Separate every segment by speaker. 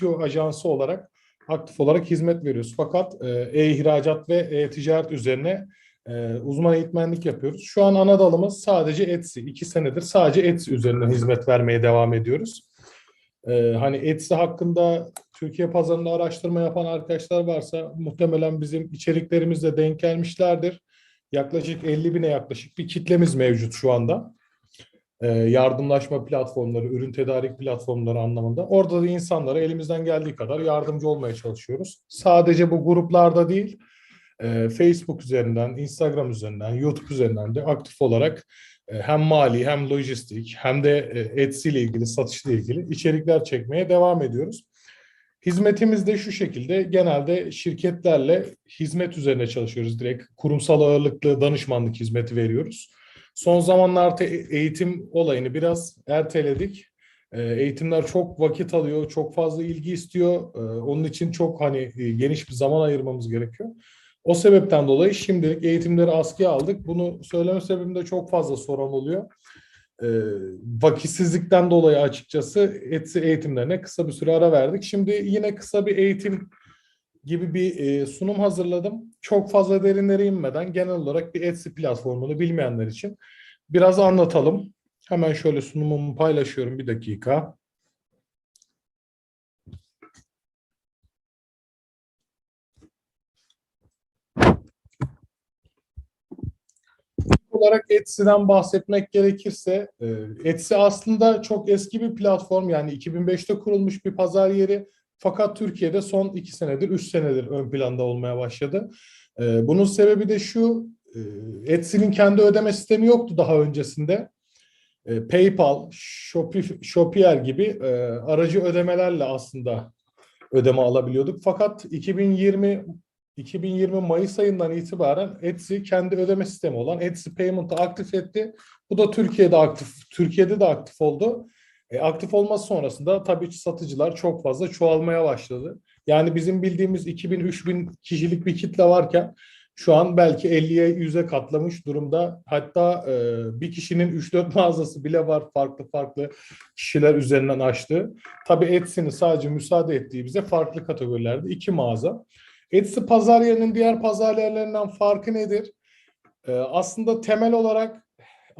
Speaker 1: SEO ajansı olarak aktif olarak hizmet veriyoruz. Fakat e, e-ihracat ve e-ticaret üzerine e, uzman eğitmenlik yapıyoruz. Şu an ana dalımız sadece Etsy. İki senedir sadece Etsy üzerinden hizmet vermeye devam ediyoruz. E, hani Etsy hakkında Türkiye pazarında araştırma yapan arkadaşlar varsa muhtemelen bizim içeriklerimizle denk gelmişlerdir. Yaklaşık 50 bine yaklaşık bir kitlemiz mevcut şu anda. E, yardımlaşma platformları, ürün tedarik platformları anlamında. Orada da insanlara elimizden geldiği kadar yardımcı olmaya çalışıyoruz. Sadece bu gruplarda değil, e, Facebook üzerinden, Instagram üzerinden, YouTube üzerinden de aktif olarak e, hem mali hem lojistik hem de Etsy ile ilgili, satışla ilgili içerikler çekmeye devam ediyoruz. Hizmetimiz de şu şekilde genelde şirketlerle hizmet üzerine çalışıyoruz. Direkt kurumsal ağırlıklı danışmanlık hizmeti veriyoruz. Son zamanlarda eğitim olayını biraz erteledik. E, Eğitimler çok vakit alıyor, çok fazla ilgi istiyor. E, Onun için çok hani e, geniş bir zaman ayırmamız gerekiyor. O sebepten dolayı şimdilik eğitimleri askıya aldık. Bunu söyleme sebebimde çok fazla soran oluyor. E, vakitsizlikten dolayı açıkçası Etsy eğitimlerine kısa bir süre ara verdik. Şimdi yine kısa bir eğitim gibi bir e, sunum hazırladım. Çok fazla derinlere inmeden genel olarak bir Etsy platformunu bilmeyenler için biraz anlatalım. Hemen şöyle sunumumu paylaşıyorum bir dakika. olarak Etsy'den bahsetmek gerekirse e, Etsy aslında çok eski bir platform yani 2005'te kurulmuş bir pazar yeri fakat Türkiye'de son iki senedir, üç senedir ön planda olmaya başladı. E, bunun sebebi de şu, e, Etsy'nin kendi ödeme sistemi yoktu daha öncesinde. PayPal, Shopify, Shopier gibi aracı ödemelerle aslında ödeme alabiliyorduk. Fakat 2020 2020 Mayıs ayından itibaren Etsy kendi ödeme sistemi olan Etsy Payment'ı aktif etti. Bu da Türkiye'de aktif, Türkiye'de de aktif oldu. E, aktif olması sonrasında tabii satıcılar çok fazla çoğalmaya başladı. Yani bizim bildiğimiz 2000-3000 kişilik bir kitle varken şu an belki 50'ye 100'e katlamış durumda. Hatta e, bir kişinin 3-4 mağazası bile var farklı farklı kişiler üzerinden açtı. Tabii Etsy'nin sadece müsaade ettiği bize farklı kategorilerde iki mağaza. Etsy pazar yerinin diğer pazar yerlerinden farkı nedir? Ee, aslında temel olarak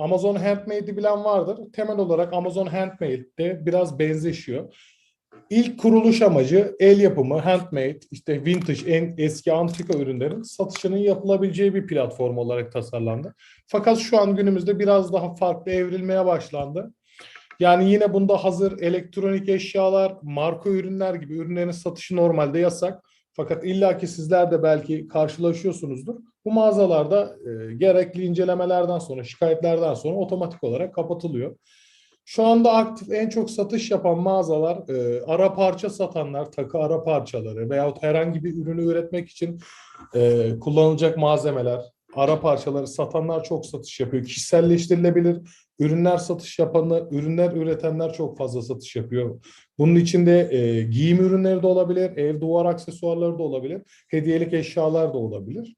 Speaker 1: Amazon Handmade'i bilen vardır. Temel olarak Amazon Handmade'de biraz benzeşiyor. İlk kuruluş amacı el yapımı, handmade, işte vintage, en eski antika ürünlerin satışının yapılabileceği bir platform olarak tasarlandı. Fakat şu an günümüzde biraz daha farklı evrilmeye başlandı. Yani yine bunda hazır elektronik eşyalar, marka ürünler gibi ürünlerin satışı normalde yasak. Fakat illaki sizler de belki karşılaşıyorsunuzdur. Bu mağazalarda e, gerekli incelemelerden sonra, şikayetlerden sonra otomatik olarak kapatılıyor. Şu anda aktif en çok satış yapan mağazalar e, ara parça satanlar, takı ara parçaları veyahut herhangi bir ürünü üretmek için e, kullanılacak malzemeler, ara parçaları satanlar çok satış yapıyor. Kişiselleştirilebilir ürünler satış yapanlar, ürünler üretenler çok fazla satış yapıyor. Bunun içinde e, giyim ürünleri de olabilir, ev duvar aksesuarları da olabilir, hediyelik eşyalar da olabilir.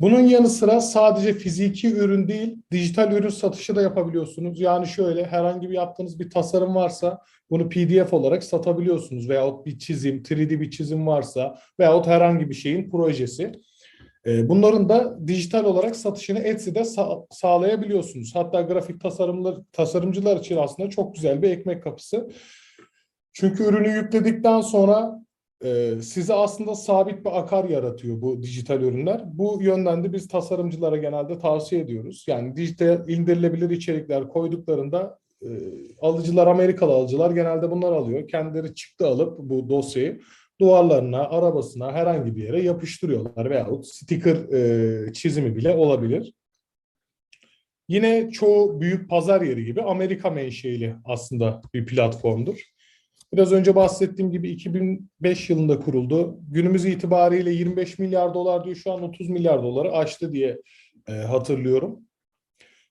Speaker 1: Bunun yanı sıra sadece fiziki ürün değil, dijital ürün satışı da yapabiliyorsunuz. Yani şöyle herhangi bir yaptığınız bir tasarım varsa bunu PDF olarak satabiliyorsunuz veyahut bir çizim, 3D bir çizim varsa veyahut herhangi bir şeyin projesi. Ee, bunların da dijital olarak satışını Etsy'de sa- sağlayabiliyorsunuz. Hatta grafik tasarımlar, tasarımcılar için aslında çok güzel bir ekmek kapısı. Çünkü ürünü yükledikten sonra e, size aslında sabit bir akar yaratıyor bu dijital ürünler. Bu yönden de biz tasarımcılara genelde tavsiye ediyoruz. Yani dijital indirilebilir içerikler koyduklarında e, alıcılar, Amerikalı alıcılar genelde bunlar alıyor. Kendileri çıktı alıp bu dosyayı duvarlarına, arabasına herhangi bir yere yapıştırıyorlar veyahut sticker e, çizimi bile olabilir. Yine çoğu büyük pazar yeri gibi Amerika menşeili aslında bir platformdur. Biraz önce bahsettiğim gibi 2005 yılında kuruldu. Günümüz itibariyle 25 milyar dolar diyor şu an 30 milyar doları aştı diye e, hatırlıyorum.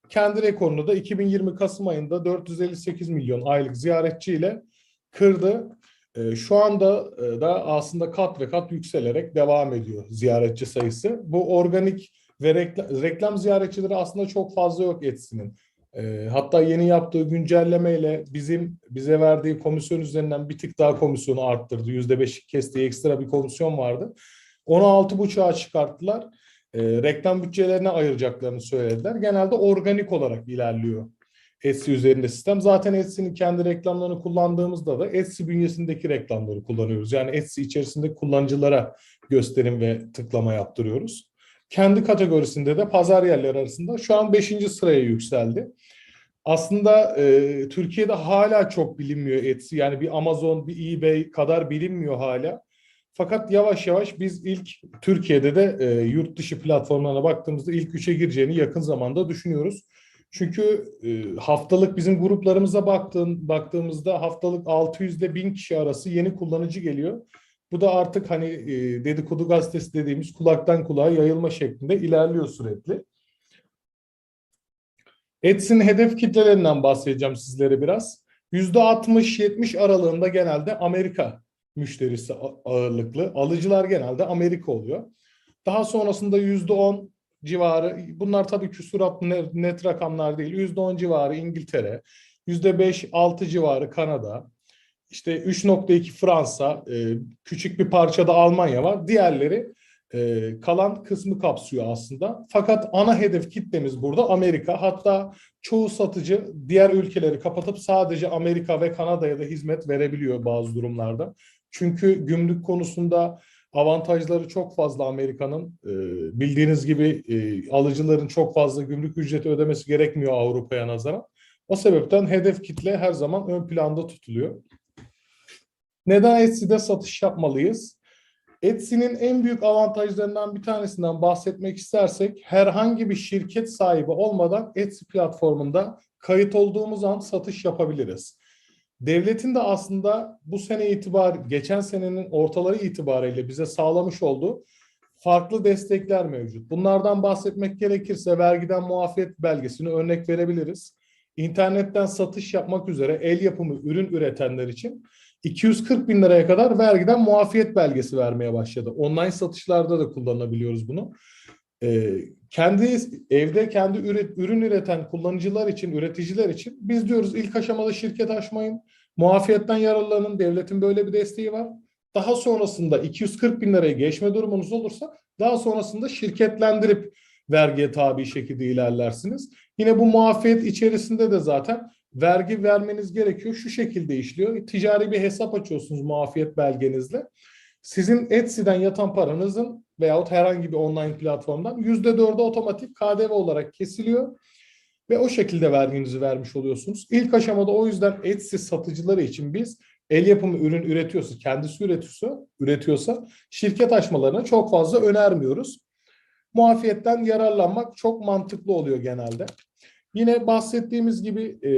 Speaker 1: Kendi rekorunu da 2020 Kasım ayında 458 milyon aylık ziyaretçiyle kırdı. E, şu anda e, da aslında kat ve kat yükselerek devam ediyor ziyaretçi sayısı. Bu organik ve reklam, reklam ziyaretçileri aslında çok fazla yok Etsy'nin. E, hatta yeni yaptığı güncellemeyle bizim bize verdiği komisyon üzerinden bir tık daha komisyonu arttırdı. Yüzde beş kestiği ekstra bir komisyon vardı. Onu altı buçuğa çıkarttılar. E, reklam bütçelerine ayıracaklarını söylediler. Genelde organik olarak ilerliyor Etsy üzerinde sistem. Zaten Etsy'nin kendi reklamlarını kullandığımızda da Etsy bünyesindeki reklamları kullanıyoruz. Yani Etsy içerisinde kullanıcılara gösterim ve tıklama yaptırıyoruz. Kendi kategorisinde de pazar yerleri arasında şu an 5. sıraya yükseldi. Aslında e, Türkiye'de hala çok bilinmiyor Etsy. Yani bir Amazon, bir eBay kadar bilinmiyor hala. Fakat yavaş yavaş biz ilk Türkiye'de de e, yurt dışı platformlarına baktığımızda ilk üçe gireceğini yakın zamanda düşünüyoruz. Çünkü e, haftalık bizim gruplarımıza baktığın, baktığımızda haftalık 600 ile 1000 kişi arası yeni kullanıcı geliyor. Bu da artık hani e, dedikodu gazetesi dediğimiz kulaktan kulağa yayılma şeklinde ilerliyor sürekli. Etsy'nin hedef kitlelerinden bahsedeceğim sizlere biraz. %60-70 aralığında genelde Amerika müşterisi ağırlıklı. Alıcılar genelde Amerika oluyor. Daha sonrasında %10 civarı, bunlar tabii küsuratlı net, net rakamlar değil. %10 civarı İngiltere, %5-6 civarı Kanada, işte 3.2 Fransa, e, küçük bir parçada Almanya var. Diğerleri e, kalan kısmı kapsıyor aslında. Fakat ana hedef kitlemiz burada Amerika. Hatta çoğu satıcı diğer ülkeleri kapatıp sadece Amerika ve Kanada'ya da hizmet verebiliyor bazı durumlarda. Çünkü gümrük konusunda avantajları çok fazla Amerika'nın. E, bildiğiniz gibi e, alıcıların çok fazla gümrük ücreti ödemesi gerekmiyor Avrupa'ya nazaran. O sebepten hedef kitle her zaman ön planda tutuluyor. Neden Etsy'de satış yapmalıyız? Etsy'nin en büyük avantajlarından bir tanesinden bahsetmek istersek herhangi bir şirket sahibi olmadan Etsy platformunda kayıt olduğumuz an satış yapabiliriz. Devletin de aslında bu sene itibar, geçen senenin ortaları itibariyle bize sağlamış olduğu farklı destekler mevcut. Bunlardan bahsetmek gerekirse vergiden muafiyet belgesini örnek verebiliriz. İnternetten satış yapmak üzere el yapımı ürün üretenler için 240 bin liraya kadar vergiden muafiyet belgesi vermeye başladı. Online satışlarda da kullanabiliyoruz bunu. Ee, kendi evde kendi üret, ürün üreten kullanıcılar için, üreticiler için biz diyoruz ilk aşamada şirket açmayın, muafiyetten yararlanın, devletin böyle bir desteği var. Daha sonrasında 240 bin liraya geçme durumunuz olursa daha sonrasında şirketlendirip vergiye tabi şekilde ilerlersiniz. Yine bu muafiyet içerisinde de zaten vergi vermeniz gerekiyor. Şu şekilde işliyor. Ticari bir hesap açıyorsunuz muafiyet belgenizle. Sizin Etsy'den yatan paranızın veyahut herhangi bir online platformdan yüzde dördü otomatik KDV olarak kesiliyor ve o şekilde verginizi vermiş oluyorsunuz. İlk aşamada o yüzden Etsy satıcıları için biz el yapımı ürün üretiyorsa, kendisi üretiyorsa, üretiyorsa şirket açmalarını çok fazla önermiyoruz. Muafiyetten yararlanmak çok mantıklı oluyor genelde. Yine bahsettiğimiz gibi e,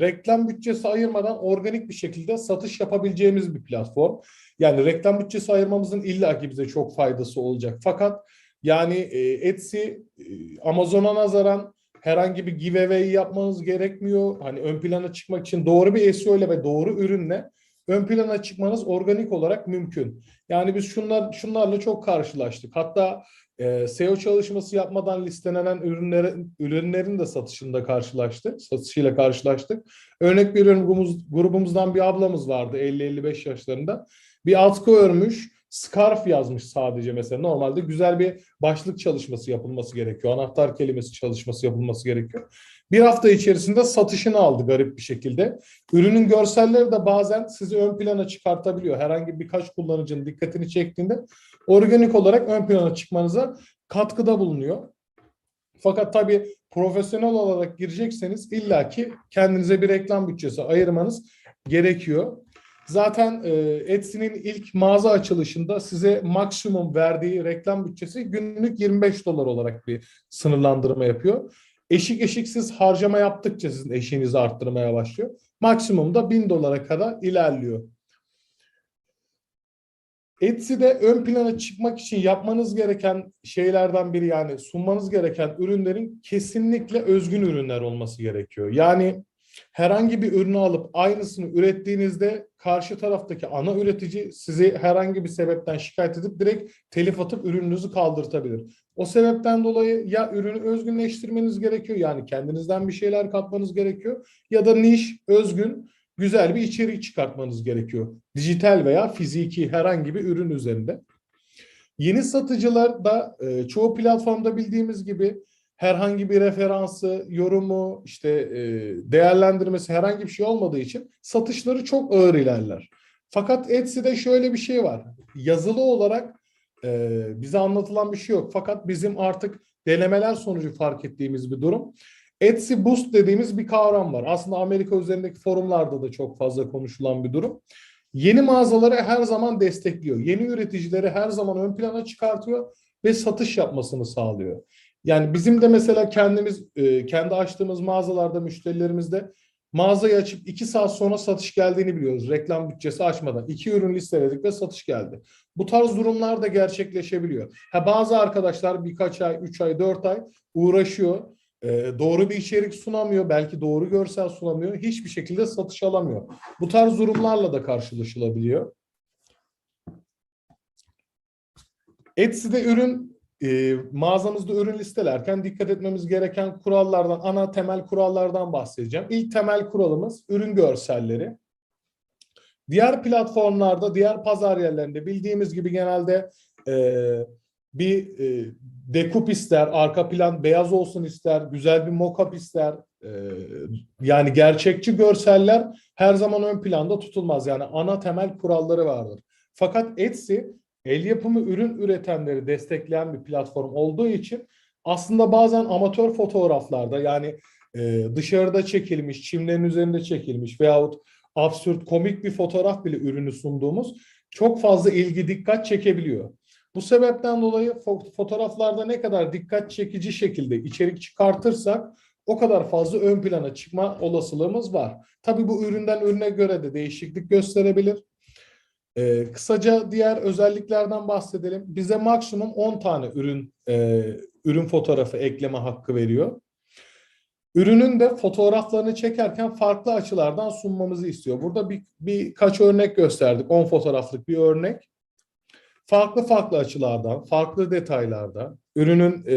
Speaker 1: reklam bütçesi ayırmadan organik bir şekilde satış yapabileceğimiz bir platform. Yani reklam bütçesi ayırmamızın illaki bize çok faydası olacak. Fakat yani e, Etsy e, Amazon'a nazaran herhangi bir giveaway yapmanız gerekmiyor. Hani ön plana çıkmak için doğru bir SEO ile ve doğru ürünle ön plana çıkmanız organik olarak mümkün. Yani biz şunlar şunlarla çok karşılaştık. Hatta e, SEO çalışması yapmadan listelenen ürünlerin ürünlerin de satışında karşılaştık. Satışıyla karşılaştık. Örnek bir grubumuz, grubumuzdan bir ablamız vardı 50-55 yaşlarında. Bir atkı örmüş, scarf yazmış sadece mesela. Normalde güzel bir başlık çalışması yapılması gerekiyor. Anahtar kelimesi çalışması yapılması gerekiyor. Bir hafta içerisinde satışını aldı garip bir şekilde. Ürünün görselleri de bazen sizi ön plana çıkartabiliyor. Herhangi birkaç kullanıcının dikkatini çektiğinde organik olarak ön plana çıkmanıza katkıda bulunuyor. Fakat tabii profesyonel olarak girecekseniz illaki kendinize bir reklam bütçesi ayırmanız gerekiyor. Zaten e, Etsy'nin ilk mağaza açılışında size maksimum verdiği reklam bütçesi günlük 25 dolar olarak bir sınırlandırma yapıyor. Eşik eşiksiz harcama yaptıkça sizin eşiğinizi arttırmaya başlıyor. Maksimumda 1000 dolara kadar ilerliyor. Etsy'de ön plana çıkmak için yapmanız gereken şeylerden biri yani sunmanız gereken ürünlerin kesinlikle özgün ürünler olması gerekiyor. Yani herhangi bir ürünü alıp aynısını ürettiğinizde karşı taraftaki ana üretici sizi herhangi bir sebepten şikayet edip direkt telif atıp ürününüzü kaldırtabilir. O sebepten dolayı ya ürünü özgünleştirmeniz gerekiyor yani kendinizden bir şeyler katmanız gerekiyor ya da niş, özgün, güzel bir içerik çıkartmanız gerekiyor. Dijital veya fiziki herhangi bir ürün üzerinde. Yeni satıcılar da e, çoğu platformda bildiğimiz gibi herhangi bir referansı, yorumu, işte e, değerlendirmesi herhangi bir şey olmadığı için satışları çok ağır ilerler. Fakat Etsy'de şöyle bir şey var. Yazılı olarak e, bize anlatılan bir şey yok. Fakat bizim artık denemeler sonucu fark ettiğimiz bir durum. Etsy Boost dediğimiz bir kavram var. Aslında Amerika üzerindeki forumlarda da çok fazla konuşulan bir durum. Yeni mağazaları her zaman destekliyor. Yeni üreticileri her zaman ön plana çıkartıyor ve satış yapmasını sağlıyor. Yani bizim de mesela kendimiz e, kendi açtığımız mağazalarda müşterilerimizde mağazayı açıp iki saat sonra satış geldiğini biliyoruz. Reklam bütçesi açmadan. iki ürün listeledik ve satış geldi. Bu tarz durumlar da gerçekleşebiliyor. Ha, bazı arkadaşlar birkaç ay, üç ay, dört ay uğraşıyor. E, doğru bir içerik sunamıyor. Belki doğru görsel sunamıyor. Hiçbir şekilde satış alamıyor. Bu tarz durumlarla da karşılaşılabiliyor. Etsy'de ürün e, mağazamızda ürün listelerken dikkat etmemiz gereken kurallardan, ana temel kurallardan bahsedeceğim. İlk temel kuralımız ürün görselleri. Diğer platformlarda, diğer pazar yerlerinde bildiğimiz gibi genelde e, bir e, dekup ister, arka plan beyaz olsun ister, güzel bir mockup ister. E, yani gerçekçi görseller her zaman ön planda tutulmaz. Yani ana temel kuralları vardır. Fakat Etsy el yapımı ürün üretenleri destekleyen bir platform olduğu için aslında bazen amatör fotoğraflarda yani e, dışarıda çekilmiş, çimlerin üzerinde çekilmiş veyahut absürt komik bir fotoğraf bile ürünü sunduğumuz çok fazla ilgi dikkat çekebiliyor. Bu sebepten dolayı fotoğraflarda ne kadar dikkat çekici şekilde içerik çıkartırsak o kadar fazla ön plana çıkma olasılığımız var. Tabii bu üründen ürüne göre de değişiklik gösterebilir. Ee, kısaca diğer özelliklerden bahsedelim. Bize maksimum 10 tane ürün e, ürün fotoğrafı ekleme hakkı veriyor. Ürünün de fotoğraflarını çekerken farklı açılardan sunmamızı istiyor. Burada bir, birkaç örnek gösterdik. 10 fotoğraflık bir örnek. Farklı farklı açılardan, farklı detaylarda ürünün e,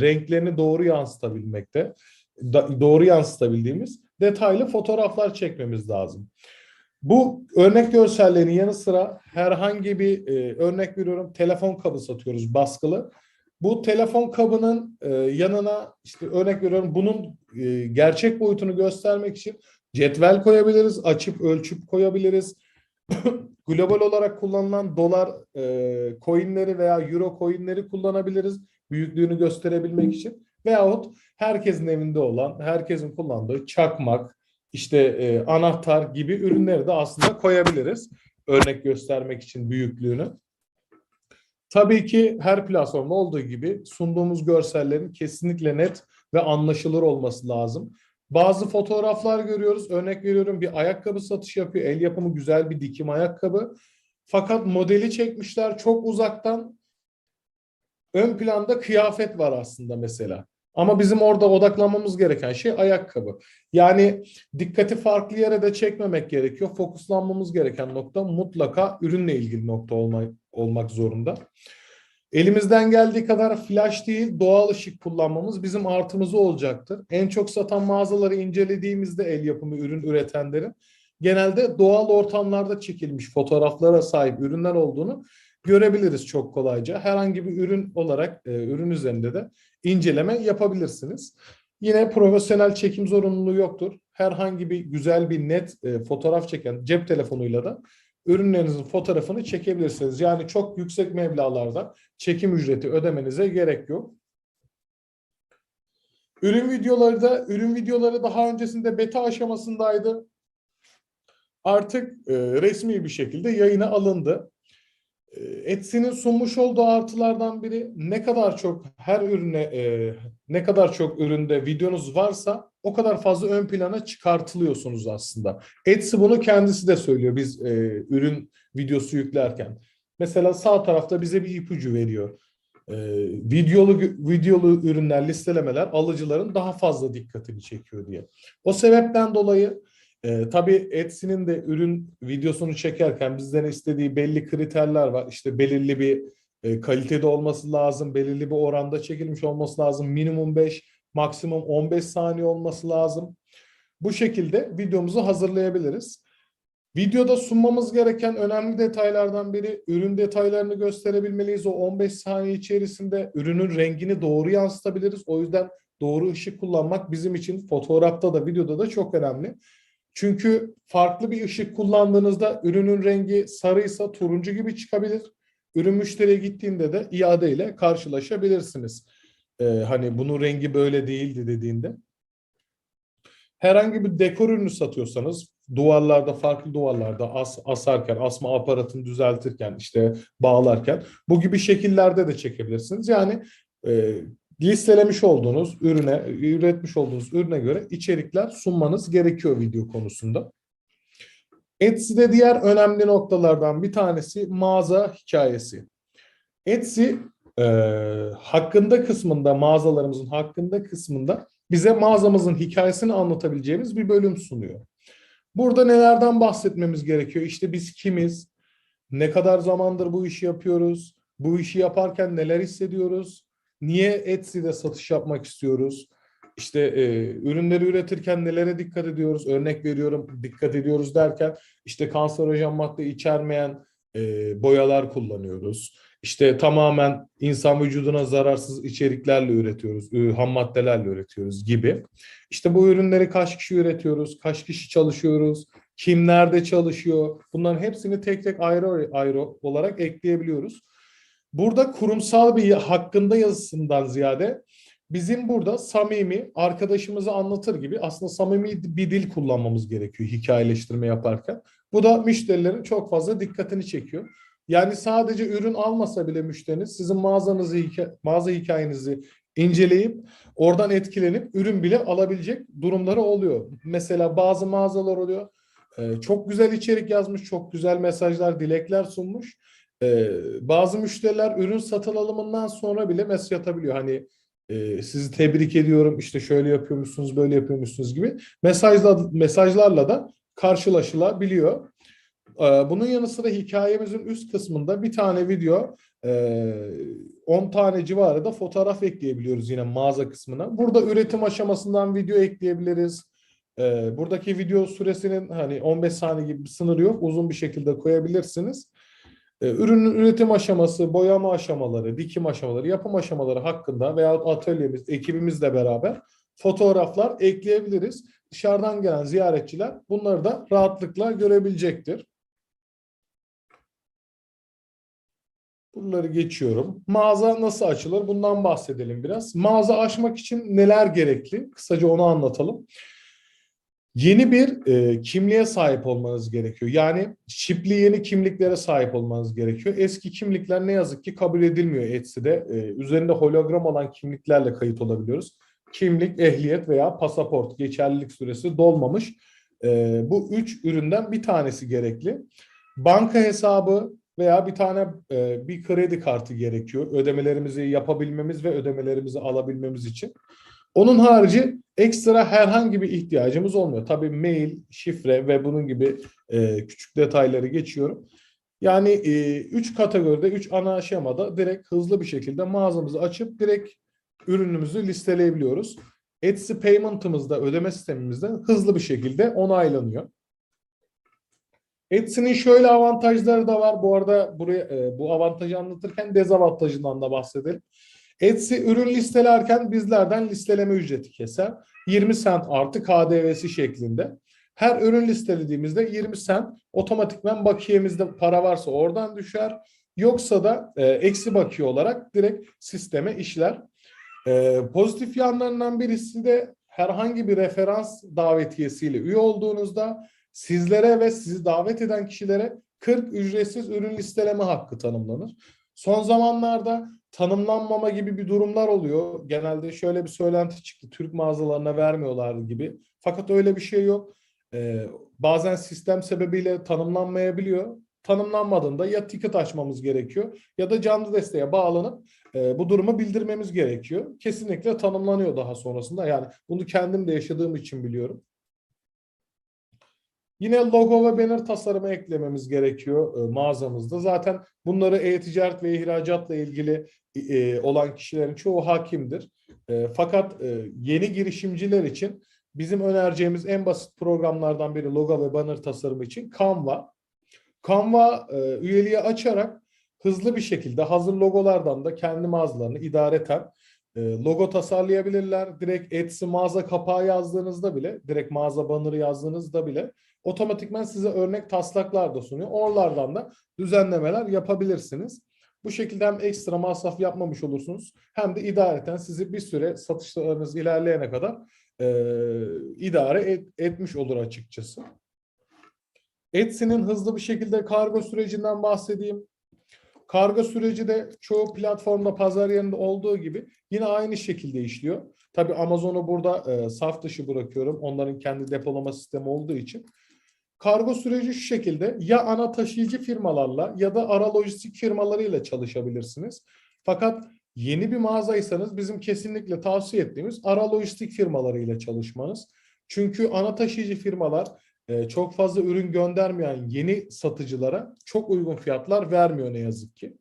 Speaker 1: renklerini doğru yansıtabilmekte, da, doğru yansıtabildiğimiz detaylı fotoğraflar çekmemiz lazım. Bu örnek görsellerin yanı sıra herhangi bir e, örnek veriyorum telefon kabı satıyoruz baskılı. Bu telefon kabının e, yanına işte örnek veriyorum bunun e, gerçek boyutunu göstermek için cetvel koyabiliriz, açıp ölçüp koyabiliriz. Global olarak kullanılan dolar e, coinleri veya euro coinleri kullanabiliriz büyüklüğünü gösterebilmek için. Veyahut herkesin evinde olan, herkesin kullandığı çakmak, işte e, anahtar gibi ürünleri de aslında koyabiliriz. Örnek göstermek için büyüklüğünü. Tabii ki her platformda olduğu gibi sunduğumuz görsellerin kesinlikle net ve anlaşılır olması lazım. Bazı fotoğraflar görüyoruz. Örnek veriyorum bir ayakkabı satış yapıyor. El yapımı güzel bir dikim ayakkabı. Fakat modeli çekmişler çok uzaktan. Ön planda kıyafet var aslında mesela. Ama bizim orada odaklanmamız gereken şey ayakkabı. Yani dikkati farklı yere de çekmemek gerekiyor. Fokuslanmamız gereken nokta mutlaka ürünle ilgili nokta olma, olmak zorunda. Elimizden geldiği kadar flash değil doğal ışık kullanmamız bizim artımızı olacaktır. En çok satan mağazaları incelediğimizde el yapımı ürün üretenlerin genelde doğal ortamlarda çekilmiş fotoğraflara sahip ürünler olduğunu görebiliriz çok kolayca. Herhangi bir ürün olarak e, ürün üzerinde de inceleme yapabilirsiniz. Yine profesyonel çekim zorunluluğu yoktur. Herhangi bir güzel bir net e, fotoğraf çeken cep telefonuyla da ürünlerinizin fotoğrafını çekebilirsiniz. Yani çok yüksek meblalarda çekim ücreti ödemenize gerek yok. Ürün videoları da ürün videoları daha öncesinde beta aşamasındaydı. Artık e, resmi bir şekilde yayına alındı. Etsy'nin sunmuş olduğu artılardan biri ne kadar çok her ürüne e, ne kadar çok üründe videonuz varsa o kadar fazla ön plana çıkartılıyorsunuz aslında. Etsy bunu kendisi de söylüyor biz e, ürün videosu yüklerken. Mesela sağ tarafta bize bir ipucu veriyor. e, videolu videolu ürünler, listelemeler alıcıların daha fazla dikkatini çekiyor diye. O sebepten dolayı e, tabii Etsy'nin de ürün videosunu çekerken bizden istediği belli kriterler var. İşte belirli bir e, kalitede olması lazım, belirli bir oranda çekilmiş olması lazım. Minimum 5, maksimum 15 saniye olması lazım. Bu şekilde videomuzu hazırlayabiliriz. Videoda sunmamız gereken önemli detaylardan biri ürün detaylarını gösterebilmeliyiz. O 15 saniye içerisinde ürünün rengini doğru yansıtabiliriz. O yüzden doğru ışık kullanmak bizim için fotoğrafta da videoda da çok önemli. Çünkü farklı bir ışık kullandığınızda ürünün rengi sarıysa turuncu gibi çıkabilir. Ürün müşteriye gittiğinde de iade ile karşılaşabilirsiniz. Ee, hani bunun rengi böyle değildi dediğinde. Herhangi bir dekor ürünü satıyorsanız duvarlarda farklı duvarlarda as, asarken, asma aparatını düzeltirken, işte bağlarken bu gibi şekillerde de çekebilirsiniz. Yani e, listelemiş olduğunuz ürüne, üretmiş olduğunuz ürüne göre içerikler sunmanız gerekiyor video konusunda. Etsy'de diğer önemli noktalardan bir tanesi mağaza hikayesi. Etsy e, hakkında kısmında, mağazalarımızın hakkında kısmında bize mağazamızın hikayesini anlatabileceğimiz bir bölüm sunuyor. Burada nelerden bahsetmemiz gerekiyor? İşte biz kimiz? Ne kadar zamandır bu işi yapıyoruz? Bu işi yaparken neler hissediyoruz? Niye Etsy'de satış yapmak istiyoruz? İşte e, ürünleri üretirken nelere dikkat ediyoruz? Örnek veriyorum dikkat ediyoruz derken işte kanserojen madde içermeyen e, boyalar kullanıyoruz. İşte tamamen insan vücuduna zararsız içeriklerle üretiyoruz, e, ham maddelerle üretiyoruz gibi. İşte bu ürünleri kaç kişi üretiyoruz, kaç kişi çalışıyoruz, kim nerede çalışıyor bunların hepsini tek tek ayrı ayrı olarak ekleyebiliyoruz. Burada kurumsal bir hakkında yazısından ziyade bizim burada samimi arkadaşımızı anlatır gibi aslında samimi bir dil kullanmamız gerekiyor hikayeleştirme yaparken. Bu da müşterilerin çok fazla dikkatini çekiyor. Yani sadece ürün almasa bile müşteriniz sizin mağazanızı, mağaza hikayenizi inceleyip oradan etkilenip ürün bile alabilecek durumları oluyor. Mesela bazı mağazalar oluyor. Ee, çok güzel içerik yazmış, çok güzel mesajlar, dilekler sunmuş. Ee, bazı müşteriler ürün satın alımından sonra bile mesaj atabiliyor. Hani e, sizi tebrik ediyorum, işte şöyle yapıyormuşsunuz, böyle yapıyormuşsunuz gibi mesajla, mesajlarla da karşılaşılabiliyor. Ee, bunun yanı sıra hikayemizin üst kısmında bir tane video 10 e, tane civarı da fotoğraf ekleyebiliyoruz yine mağaza kısmına. Burada üretim aşamasından video ekleyebiliriz. Ee, buradaki video süresinin hani 15 saniye gibi bir sınırı yok. Uzun bir şekilde koyabilirsiniz. Ee, ürünün üretim aşaması, boyama aşamaları, dikim aşamaları, yapım aşamaları hakkında veya atölyemiz, ekibimizle beraber fotoğraflar ekleyebiliriz. Dışarıdan gelen ziyaretçiler bunları da rahatlıkla görebilecektir. Bunları geçiyorum. Mağaza nasıl açılır? Bundan bahsedelim biraz. Mağaza açmak için neler gerekli? Kısaca onu anlatalım. Yeni bir e, kimliğe sahip olmanız gerekiyor. Yani çipli yeni kimliklere sahip olmanız gerekiyor. Eski kimlikler ne yazık ki kabul edilmiyor Etsy'de. E, üzerinde hologram olan kimliklerle kayıt olabiliyoruz. Kimlik, ehliyet veya pasaport geçerlilik süresi dolmamış. E, bu üç üründen bir tanesi gerekli. Banka hesabı, veya bir tane e, bir kredi kartı gerekiyor ödemelerimizi yapabilmemiz ve ödemelerimizi alabilmemiz için. Onun harici ekstra herhangi bir ihtiyacımız olmuyor. Tabii mail, şifre ve bunun gibi e, küçük detayları geçiyorum. Yani e, üç kategoride, üç ana aşamada direkt hızlı bir şekilde mağazamızı açıp direkt ürünümüzü listeleyebiliyoruz. Etsy Payment'ımızda, ödeme sistemimizde hızlı bir şekilde onaylanıyor. Etsy'nin şöyle avantajları da var. Bu arada buraya e, bu avantajı anlatırken dezavantajından da bahsedelim. Etsy ürün listelerken bizlerden listeleme ücreti keser. 20 cent artı KDV'si şeklinde. Her ürün listelediğimizde 20 cent otomatikmen bakiyemizde para varsa oradan düşer. Yoksa da e, eksi bakiye olarak direkt sisteme işler. E, pozitif yanlarından birisi de herhangi bir referans davetiyesiyle üye olduğunuzda sizlere ve sizi davet eden kişilere 40 ücretsiz ürün listeleme hakkı tanımlanır. Son zamanlarda tanımlanmama gibi bir durumlar oluyor. Genelde şöyle bir söylenti çıktı. Türk mağazalarına vermiyorlar gibi. Fakat öyle bir şey yok. Ee, bazen sistem sebebiyle tanımlanmayabiliyor. tanımlanmadığında ya ticket açmamız gerekiyor ya da canlı desteğe bağlanıp e, bu durumu bildirmemiz gerekiyor. Kesinlikle tanımlanıyor daha sonrasında. Yani bunu kendim de yaşadığım için biliyorum. Yine logo ve banner tasarımı eklememiz gerekiyor e, mağazamızda. Zaten bunları e-ticaret ve ihracatla ilgili e, olan kişilerin çoğu hakimdir. E, fakat yeni girişimciler için bizim önereceğimiz en basit programlardan biri logo ve banner tasarımı için Canva. Canva üyeliği açarak hızlı bir şekilde hazır logolardan da kendi mağazalarını idareten e, logo tasarlayabilirler. Direkt Etsy mağaza kapağı yazdığınızda bile, direkt mağaza banner'ı yazdığınızda bile otomatikman size örnek taslaklar da sunuyor. Oralardan da düzenlemeler yapabilirsiniz. Bu şekilde hem ekstra masraf yapmamış olursunuz hem de idareten sizi bir süre satışlarınız ilerleyene kadar e, idare et- etmiş olur açıkçası. Etsy'nin hızlı bir şekilde kargo sürecinden bahsedeyim. Kargo süreci de çoğu platformda pazar yerinde olduğu gibi yine aynı şekilde işliyor. Tabii Amazon'u burada e, saf dışı bırakıyorum. Onların kendi depolama sistemi olduğu için. Kargo süreci şu şekilde ya ana taşıyıcı firmalarla ya da ara lojistik firmalarıyla çalışabilirsiniz. Fakat yeni bir mağazaysanız bizim kesinlikle tavsiye ettiğimiz ara lojistik firmalarıyla çalışmanız. Çünkü ana taşıyıcı firmalar e, çok fazla ürün göndermeyen yeni satıcılara çok uygun fiyatlar vermiyor ne yazık ki.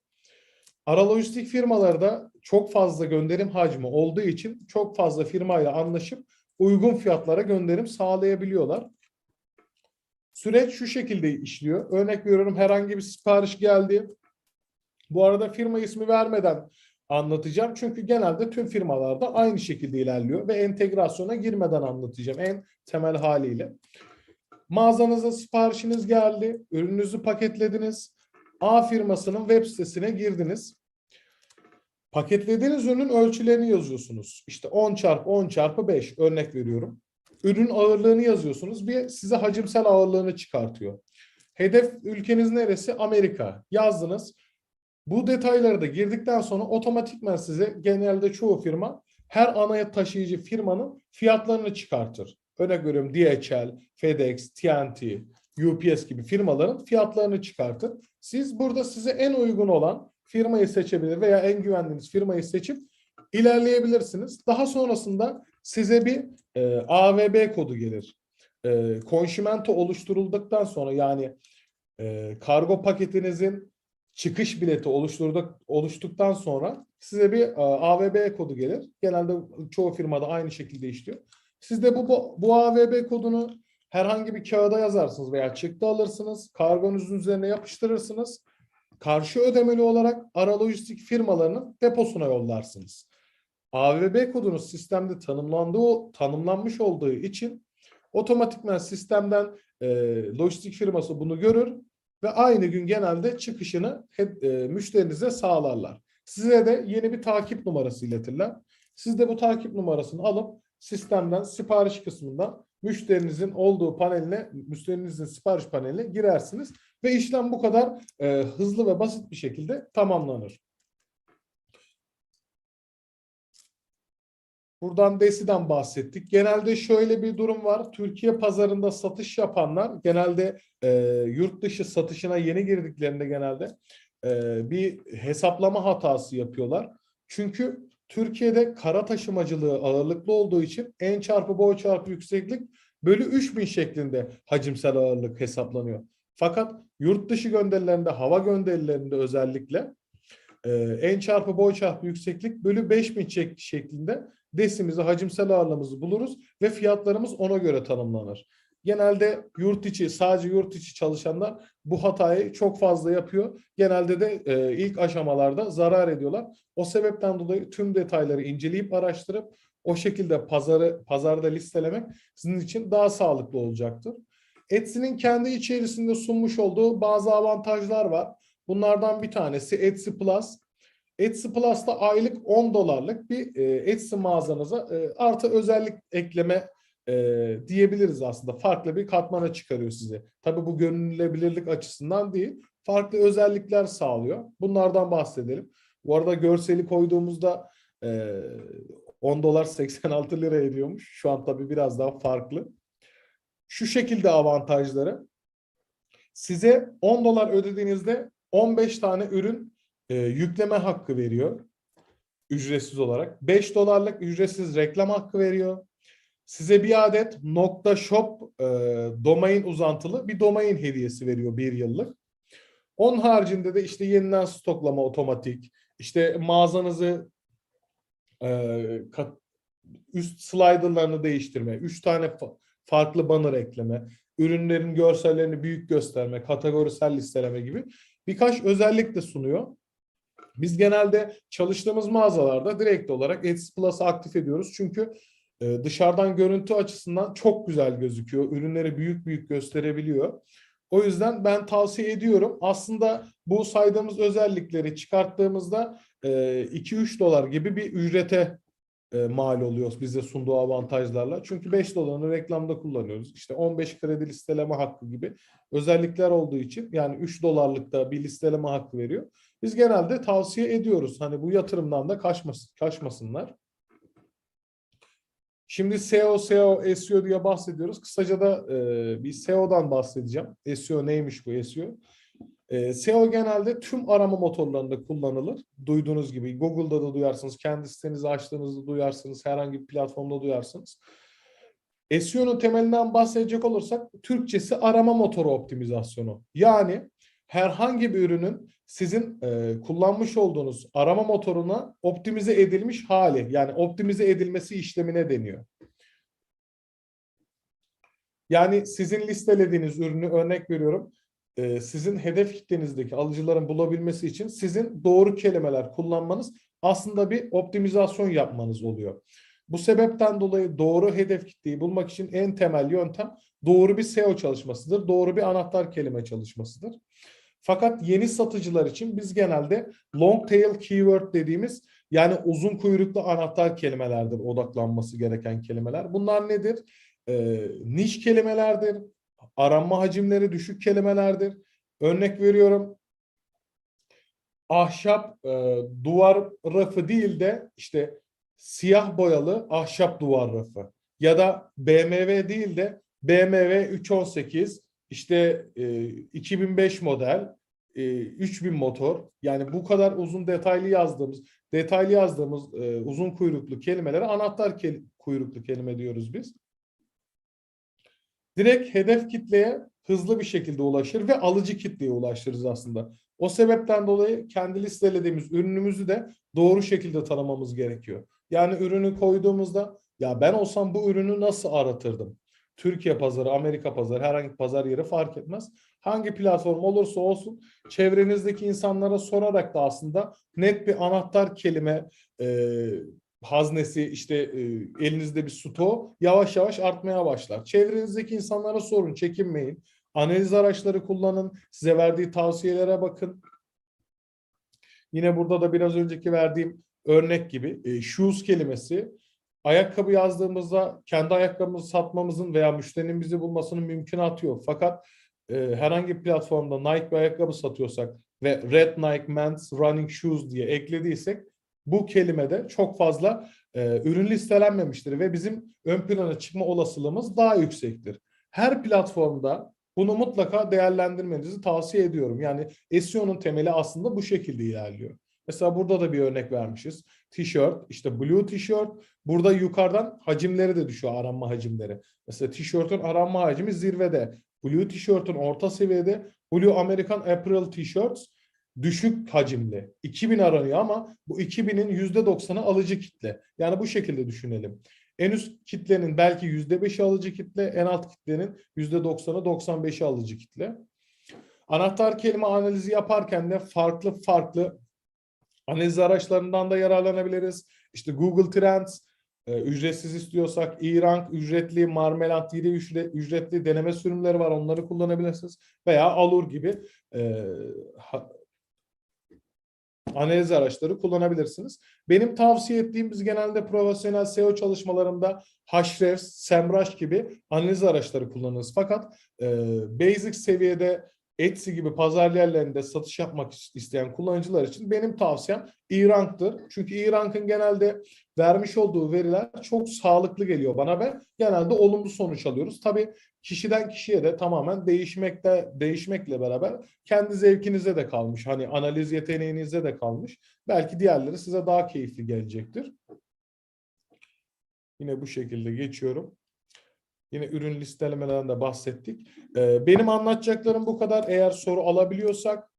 Speaker 1: Ara lojistik firmalarda çok fazla gönderim hacmi olduğu için çok fazla firmayla anlaşıp uygun fiyatlara gönderim sağlayabiliyorlar. Süreç şu şekilde işliyor. Örnek veriyorum herhangi bir sipariş geldi. Bu arada firma ismi vermeden anlatacağım. Çünkü genelde tüm firmalarda aynı şekilde ilerliyor ve entegrasyona girmeden anlatacağım en temel haliyle. Mağazanıza siparişiniz geldi, ürününüzü paketlediniz. A firmasının web sitesine girdiniz. Paketlediğiniz ürünün ölçülerini yazıyorsunuz. İşte 10 çarpı 10 çarpı 5 örnek veriyorum. Ürün ağırlığını yazıyorsunuz. Bir size hacimsel ağırlığını çıkartıyor. Hedef ülkeniz neresi? Amerika. Yazdınız. Bu detayları da girdikten sonra otomatikman size genelde çoğu firma her ana taşıyıcı firmanın fiyatlarını çıkartır. Örnek veriyorum DHL, FedEx, TNT, UPS gibi firmaların fiyatlarını çıkartır. Siz burada size en uygun olan firmayı seçebilir veya en güvendiğiniz firmayı seçip ilerleyebilirsiniz. Daha sonrasında size bir e, AVB kodu gelir. E, konşimento oluşturulduktan sonra yani e, kargo paketinizin çıkış bileti oluşturduk, oluştuktan sonra size bir e, AVB kodu gelir. Genelde çoğu firmada aynı şekilde işliyor. Siz de bu, bu, bu AVB kodunu herhangi bir kağıda yazarsınız veya çıktı alırsınız. Kargonuzun üzerine yapıştırırsınız. Karşı ödemeli olarak ara lojistik firmalarının deposuna yollarsınız. AVB kodunuz sistemde tanımlandığı tanımlanmış olduğu için otomatikman sistemden e, lojistik firması bunu görür ve aynı gün genelde çıkışını e, müşterinize sağlarlar. Size de yeni bir takip numarası iletirler. Siz de bu takip numarasını alıp sistemden sipariş kısmından müşterinizin olduğu paneline, müşterinizin sipariş paneline girersiniz ve işlem bu kadar e, hızlı ve basit bir şekilde tamamlanır. Buradan DESI'den bahsettik. Genelde şöyle bir durum var. Türkiye pazarında satış yapanlar genelde e, yurt dışı satışına yeni girdiklerinde genelde e, bir hesaplama hatası yapıyorlar. Çünkü Türkiye'de kara taşımacılığı ağırlıklı olduğu için en çarpı boy çarpı yükseklik bölü 3000 şeklinde hacimsel ağırlık hesaplanıyor. Fakat yurt dışı gönderilerinde, hava gönderilerinde özellikle e, en çarpı boy çarpı yükseklik bölü 5000 şek- şeklinde desimizi, hacimsel ağırlığımızı buluruz ve fiyatlarımız ona göre tanımlanır. Genelde yurt içi, sadece yurt içi çalışanlar bu hatayı çok fazla yapıyor. Genelde de e, ilk aşamalarda zarar ediyorlar. O sebepten dolayı tüm detayları inceleyip araştırıp o şekilde pazarı pazarda listelemek sizin için daha sağlıklı olacaktır. Etsy'nin kendi içerisinde sunmuş olduğu bazı avantajlar var. Bunlardan bir tanesi Etsy Plus. Etsy Plus'ta aylık 10 dolarlık bir e, Etsy mağazanıza e, artı özellik ekleme e, diyebiliriz aslında. Farklı bir katmana çıkarıyor size. Tabii bu görünülebilirlik açısından değil. Farklı özellikler sağlıyor. Bunlardan bahsedelim. Bu arada görseli koyduğumuzda e, 10 dolar 86 lira ediyormuş. Şu an tabii biraz daha farklı. Şu şekilde avantajları. Size 10 dolar ödediğinizde 15 tane ürün e, yükleme hakkı veriyor. Ücretsiz olarak. 5 dolarlık ücretsiz reklam hakkı veriyor. Size bir adet nokta .shop e, domain uzantılı bir domain hediyesi veriyor bir yıllık. Onun haricinde de işte yeniden stoklama otomatik, işte mağazanızı e, kat, üst sliderlarını değiştirme, üç tane fa- farklı banner ekleme, ürünlerin görsellerini büyük gösterme, kategorisel listeleme gibi birkaç özellik de sunuyor. Biz genelde çalıştığımız mağazalarda direkt olarak Etsy Plus'ı aktif ediyoruz. Çünkü e, dışarıdan görüntü açısından çok güzel gözüküyor. Ürünleri büyük büyük gösterebiliyor. O yüzden ben tavsiye ediyorum. Aslında bu saydığımız özellikleri çıkarttığımızda e, 2-3 dolar gibi bir ücrete e, mal oluyor bize sunduğu avantajlarla. Çünkü 5 dolarını reklamda kullanıyoruz. İşte 15 kredi listeleme hakkı gibi özellikler olduğu için yani 3 dolarlıkta bir listeleme hakkı veriyor. Biz genelde tavsiye ediyoruz. Hani bu yatırımdan da kaçmasın, kaçmasınlar. Şimdi SEO, SEO, SEO diye bahsediyoruz. Kısaca da e, bir SEO'dan bahsedeceğim. SEO neymiş bu SEO? E, SEO genelde tüm arama motorlarında kullanılır. Duyduğunuz gibi Google'da da duyarsınız, kendi sitenizi açtığınızda duyarsınız, herhangi bir platformda duyarsınız. SEO'nun temelinden bahsedecek olursak Türkçesi arama motoru optimizasyonu. Yani herhangi bir ürünün sizin e, kullanmış olduğunuz arama motoruna optimize edilmiş hali yani optimize edilmesi işlemine deniyor. Yani sizin listelediğiniz ürünü örnek veriyorum e, sizin hedef kitlenizdeki alıcıların bulabilmesi için sizin doğru kelimeler kullanmanız aslında bir optimizasyon yapmanız oluyor. Bu sebepten dolayı doğru hedef kitleyi bulmak için en temel yöntem doğru bir SEO çalışmasıdır. Doğru bir anahtar kelime çalışmasıdır. Fakat yeni satıcılar için biz genelde long tail keyword dediğimiz yani uzun kuyruklu anahtar kelimelerdir odaklanması gereken kelimeler. Bunlar nedir? Ee, niş kelimelerdir. Aranma hacimleri düşük kelimelerdir. Örnek veriyorum. Ahşap e, duvar rafı değil de işte siyah boyalı ahşap duvar rafı. Ya da BMW değil de BMW 318 işte e, 2005 model, e, 3000 motor. Yani bu kadar uzun detaylı yazdığımız, detaylı yazdığımız e, uzun kuyruklu kelimelere anahtar kel- kuyruklu kelime diyoruz biz. Direkt hedef kitleye hızlı bir şekilde ulaşır ve alıcı kitleye ulaştırırız aslında. O sebepten dolayı kendi listelediğimiz ürünümüzü de doğru şekilde tanımamız gerekiyor. Yani ürünü koyduğumuzda ya ben olsam bu ürünü nasıl aratırdım? Türkiye pazarı, Amerika pazarı, herhangi pazar yeri fark etmez. Hangi platform olursa olsun çevrenizdeki insanlara sorarak da aslında net bir anahtar kelime e, haznesi işte e, elinizde bir sto yavaş yavaş artmaya başlar. Çevrenizdeki insanlara sorun, çekinmeyin. Analiz araçları kullanın, size verdiği tavsiyelere bakın. Yine burada da biraz önceki verdiğim örnek gibi e, shoes kelimesi ayakkabı yazdığımızda kendi ayakkabımızı satmamızın veya müşterinin bizi bulmasının mümkünatı yok. Fakat e, herhangi platformda Nike bir ayakkabı satıyorsak ve Red Nike Men's Running Shoes diye eklediysek bu kelimede çok fazla e, ürün listelenmemiştir ve bizim ön plana çıkma olasılığımız daha yüksektir. Her platformda bunu mutlaka değerlendirmenizi tavsiye ediyorum. Yani SEO'nun temeli aslında bu şekilde ilerliyor. Mesela burada da bir örnek vermişiz. Tişört, işte blue tişört. Burada yukarıdan hacimleri de düşüyor aranma hacimleri. Mesela tişörtün aranma hacmi zirvede. Blue tişörtün orta seviyede. Blue American Apparel T-shirts düşük hacimli. 2000 aranıyor ama bu 2000'in %90'ı alıcı kitle. Yani bu şekilde düşünelim. En üst kitlenin belki %5'i alıcı kitle, en alt kitlenin %90'ı 95'i alıcı kitle. Anahtar kelime analizi yaparken de farklı farklı analiz araçlarından da yararlanabiliriz. İşte Google Trends, e, ücretsiz istiyorsak E-Rank ücretli, Marmelat Diri ücretli deneme sürümleri var. Onları kullanabilirsiniz. Veya Alur gibi e, ha, analiz araçları kullanabilirsiniz. Benim tavsiye ettiğim biz genelde profesyonel SEO çalışmalarında Ahrefs, SEMrush gibi analiz araçları kullanırız. Fakat e, basic seviyede Etsy gibi pazar yerlerinde satış yapmak isteyen kullanıcılar için benim tavsiyem E-Rank'tır. Çünkü E-Rank'ın genelde vermiş olduğu veriler çok sağlıklı geliyor bana ve genelde olumlu sonuç alıyoruz. Tabii kişiden kişiye de tamamen değişmekte değişmekle beraber kendi zevkinize de kalmış. Hani analiz yeteneğinize de kalmış. Belki diğerleri size daha keyifli gelecektir. Yine bu şekilde geçiyorum. Yine ürün listelemelerinden de bahsettik. Ee, benim anlatacaklarım bu kadar. Eğer soru alabiliyorsak